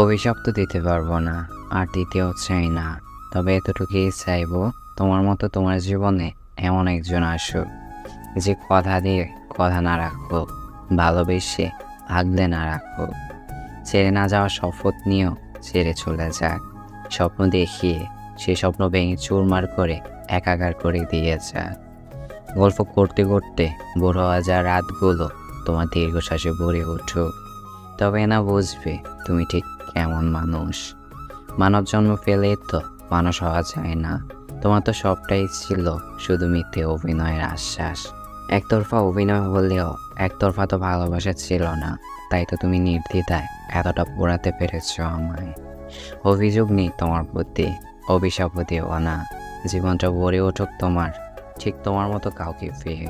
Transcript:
অভিশাপ তো দিতে পারব না, আর দ্বিতীয় চাই না। তবে এতটুকুই চাইব, তোমার মতো তোমার জীবনে এমন একজন আসুক, যে কথা দিয়ে কথা না রাখো ভালোবেসে আগলে না রাখো ছেড়ে না যাওয়া শপথ নিয়েও ছেড়ে চলে যাক। স্বপ্ন দেখিয়ে সে স্বপ্ন ভেঙে চুরমার করে একাকার করে দিয়ে যাক। গল্প করতে করতে বড় হওয়া যা রাতগুলো তোমার দীর্ঘশ্বাসে ভরে উঠুক। তবে না বুঝবে তুমি ঠিক কেমন মানুষ। মানব জন্ম পেলে তো মানুষ হওয়া যায় না। তোমার তো সবটাই ছিল শুধু মিথ্যে অভিনয়ের আশ্বাস। একতরফা অভিনয় হলেও একতরফা তো ভালোবাসা ছিল না। তাই তো তুমি নির্দ্বিধায় এতটা পোড়াতে পেরেছ আমায়। অভিযোগ নেই তোমার প্রতি অভিশাপও দিও না। জীবনটা ভরে উঠুক তোমার, ঠিক তোমার মতো কাউকে পেয়ে।